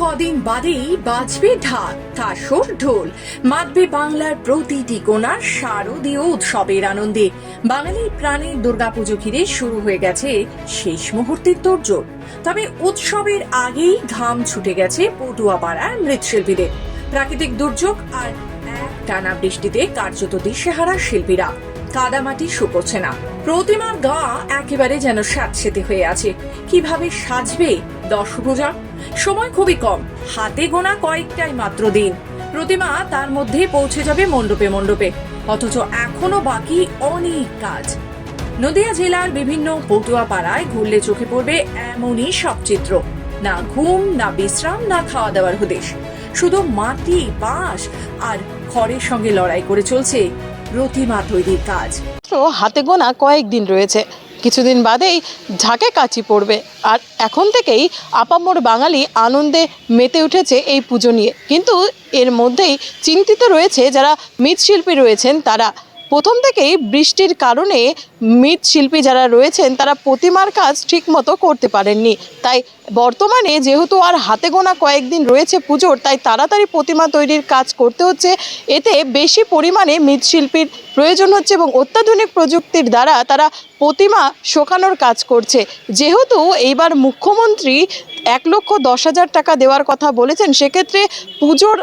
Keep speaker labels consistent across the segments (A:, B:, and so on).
A: কদিন বাদেই বাজবে ঢাক কাসর ঢোল। মাতবে বাংলার প্রতিটি কোণার শারদীয় উৎসবের আনন্দে। বাঙালির প্রাণের দুর্গাপুজো ঘিরে শুরু হয়ে গেছে শেষ মুহূর্তের তোড়জোড়। তবে উৎসবের আগেই ঘাম ছুটে গেছে পটুয়াপাড়ার মৃৎশিল্পীদের। প্রাকৃতিক দুর্যোগ আর এক টানা বৃষ্টিতে কার্যত দিশেহারা শিল্পীরা। কাদামাটি শুকোচ্ছে না। প্রতিমার গা একেবারে যেন স্যাঁতসেতে হয়ে আছে। কীভাবে সাজবে দশভূজা সময় খুবই কম, হাতে গোনা কয়েকটাই মাত্র দিন। প্রতিমা তার মধ্যে পৌঁছে যাবে মণ্ডপে মণ্ডপে, অথচ এখনও বাকি অনেক কাজ। নদিয়া জেলার বিভিন্ন পটুয়া পাড়ায় ঘুরলে চোখে পড়বে এমনই সব চিত্র। না ঘুম, না বিশ্রাম, না খাওয়া দাওয়ার হদেশ। শুধু মাটি, বাঁশ আর খড়ের সঙ্গে লড়াই করে চলছে প্রতিমা তৈরির কাজ।
B: হাতে গোনা কয়েকদিন রয়েছে। কিছুদিন বাদেই ঝাঁকে কাচি পড়বে। আর এখন থেকেই আপামোর বাঙালি আনন্দে মেতে উঠেছে এই পুজো নিয়ে। কিন্তু এর মধ্যেই চিন্তিত রয়েছে যারা মৃৎশিল্পী রয়েছেন তারা। প্রথম থেকেই বৃষ্টির কারণে মৃৎশিল্পী যারা রয়েছেন, তারা প্রতিমার কাজ ঠিকমতো করতে পারেননি। তাই বর্তমানে যেহেতু আর হাতে গোনা কয়েকদিন রয়েছে পুজোর, তাই তাড়াতাড়ি প্রতিমা তৈরির কাজ করতে হচ্ছে। এতে বেশি পরিমাণে মৃৎশিল্পীর প্রয়োজন হচ্ছে এবং অত্যাধুনিক প্রযুক্তির দ্বারা তারা প্রতিমা শোকানোর কাজ করছে। যেহেতু এইবার মুখ্যমন্ত্রী এক লক্ষ দশ হাজার টাকা দেওয়ার কথা বলেছেন। সেক্ষেত্রে পুজোর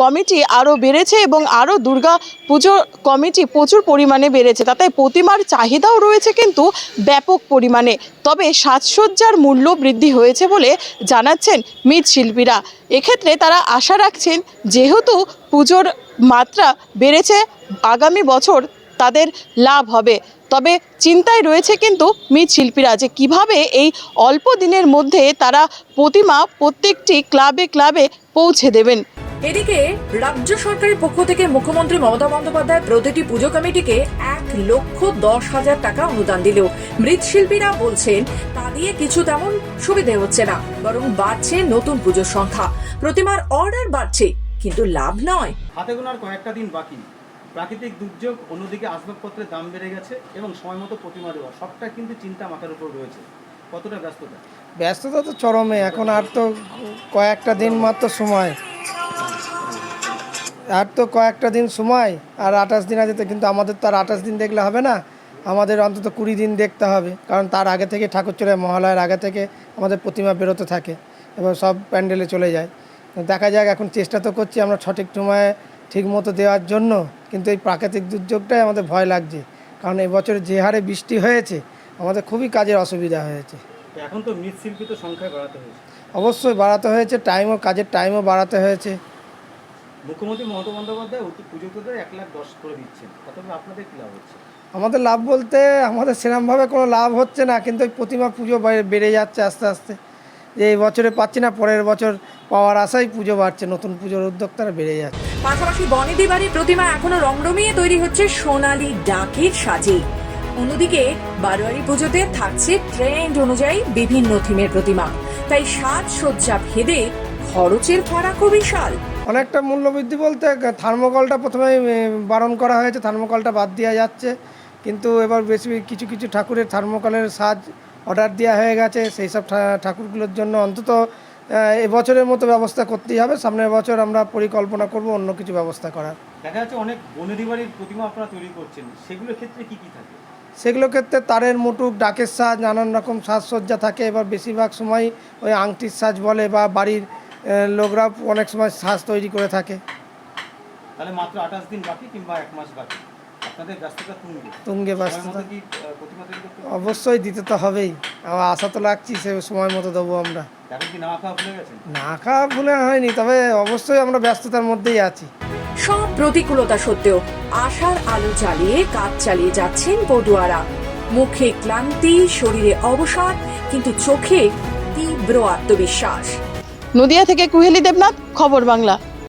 B: কমিটি আরও বেড়েছে এবং আরও দুর্গা পুজো কমিটি প্রচুর পরিমাণে বেড়েছে। তাতে প্রতিমার চাহিদাও রয়েছে কিন্তু ব্যাপক পরিমাণে। তবে সাজসজ্জার মূল্য বৃদ্ধি হয়েছে বলে জানাচ্ছেন মৃৎশিল্পীরা। এক্ষেত্রে তারা আশা রাখছেন, যেহেতু পুজোর মাত্রা বেড়েছে, আগামী বছর তাদের লাভ হবে। তবে চিন্তায় রয়েছে কিন্তু মৃৎশিল্পীরা যে কীভাবে এই অল্প দিনের মধ্যে তারা প্রতিমা প্রত্যেকটি ক্লাবে ক্লাবে পৌঁছে দেবেন।
A: এদিকে রাজ্য সরকারের পক্ষ থেকে মুখ্যমন্ত্রী মমতা বন্দ্যোপাধ্যায় প্রতিটি পুজো কমিটিকে এক লক্ষ দশ হাজার টাকা অনুদান দিলেও মৃৎশিল্পীরা বলছেন তা দিয়ে কিছু তেমন সুবিধে হচ্ছে না বরং বাড়ছে নতুন পুজোর সংখ্যা। প্রতিমার অর্ডার বাড়ছে কিন্তু লাভ নয়।
C: হাতে গোনার কয়েকটা দিন বাকি প্রাকৃতিক দুর্যোগ অন্যদিকে আসবাবপত্রের দাম বেড়ে গেছে এবং সময় মতো প্রতিমা দেওয়া, সবটা কিন্তু চিন্তা মাথার উপর রয়েছে। কতটা ব্যস্ততা?
D: ব্যস্ততা তো চরমে, এখন আর তো কয়েকটা দিন মাত্র সময়। আর তো কয়েকটা দিন সময়, আর আঠাশ দিন আছে তো, কিন্তু আমাদের তো আর আঠাশ দিন দেখলে হবে না। আমাদের অন্তত কুড়ি দিন দেখতে হবে, কারণ তার আগে থেকে ঠাকুর চলে মহালয়ার আগে থেকে আমাদের প্রতিমা বেরোতে থাকে, এবং সব প্যান্ডেলে চলে যায়। দেখা যাক, এখন চেষ্টা তো করছি আমরা সঠিক সময়ে ঠিক মতো দেওয়ার জন্য। কিন্তু এই প্রাকৃতিক দুর্যোগটাই আমাদের ভয় লাগছে। কারণ এবছর যে হারে বৃষ্টি হয়েছে আমাদের খুবই কাজের অসুবিধা হয়েছে।
C: এখন তো মৃৎশিল্পী তো সংখ্যা বাড়াতে হয়েছে।
D: অবশ্যই বাড়াতে হয়েছে টাইমও কাজের টাইমও বাড়াতে হয়েছে।
C: মুখ্যমন্ত্রী মমতা বন্দ্যোপাধ্যায় পুজোতে এক লাখ দশ করে দিচ্ছেন। তবে আপনাদের কী লাভ হচ্ছে?
D: আমাদের লাভ বলতে আমাদের সেরকমভাবে কোনো লাভ হচ্ছে না কিন্তু ওই প্রতিমা পুজো বেড়ে- বেড়ে যাচ্ছে আস্তে আস্তে। যে এই বছরে পাচ্ছি না পরের বছর পাওয়ার আশায় পুজো বাড়ছে নতুন পুজোর উদ্যোক্তারা বেড়ে যাচ্ছে।
A: পাশাপাশি বনেদি বাড়ির প্রতিমা এখনও রংরমিয়ে তৈরি হচ্ছে সোনালী ডাকের সাজে। অন্যদিকে বারোয়ারি পুজোতে থাকছে ট্রেন্ড অনুযায়ী বিভিন্ন থিমের প্রতিমা। তাই সাজসজ্জা ভেদে খরচের ফারাকও বিশাল।
D: অনেকটা মূল্যবৃদ্ধি বলতে থার্মোকলটা প্রথমে বারণ করা হয়েছে, থার্মোকলটা বাদ দেওয়া যাচ্ছে। কিন্তু এবার বেশি কিছু কিছু ঠাকুরের থার্মোকলের সাজ অর্ডার দেওয়া হয়ে গেছে। সেই সব ঠাকুরগুলোর জন্য অন্তত এবছরের মতো ব্যবস্থা করতেই হবে। সামনের বছর আমরা পরিকল্পনা করব অন্য কিছু ব্যবস্থা করার।
C: দেখা যাচ্ছে অনেক বনেদি বাড়ির প্রতিমা আপনারা তৈরি করছেন। সেগুলোর ক্ষেত্রে কি কি থাকে?
D: সেগুলো ক্ষেত্রে তারের মুটুক ডাকের সাজ নানান রকম সাজসজ্জা থাকে। এবার বেশিরভাগ সময় ওই আংটির সাজ বলে বা বাড়ির লোকরা অনেক সময় সাজ তৈরি করে থাকে।
C: তাহলে মাত্র আঠাশ দিন বাকি কিংবা এক মাস বাকি? তুঙ্গে।
D: ব্যস্ততা? অবশ্যই দিতে তো হবেই। আমার আশা তো লাগছি সে সময় মতো দেবো আমরা।
C: না খাওয়া ভুলে গেছেন?
D: না খাওয়া ভুলে হয়নি তবে অবশ্যই আমরা ব্যস্ততার মধ্যেই আছি।
A: সব প্রতিকূলতা সত্ত্বেও আশার আলো জ্বালিয়ে কাজ চালিয়ে যাচ্ছেন পটুয়ারা। মুখে ক্লান্তি শরীরে অবসাদ কিন্তু চোখে তীব্র আত্মবিশ্বাস।
B: নদিয়া থেকে কুহেলি দেবনাথ খবর বাংলা।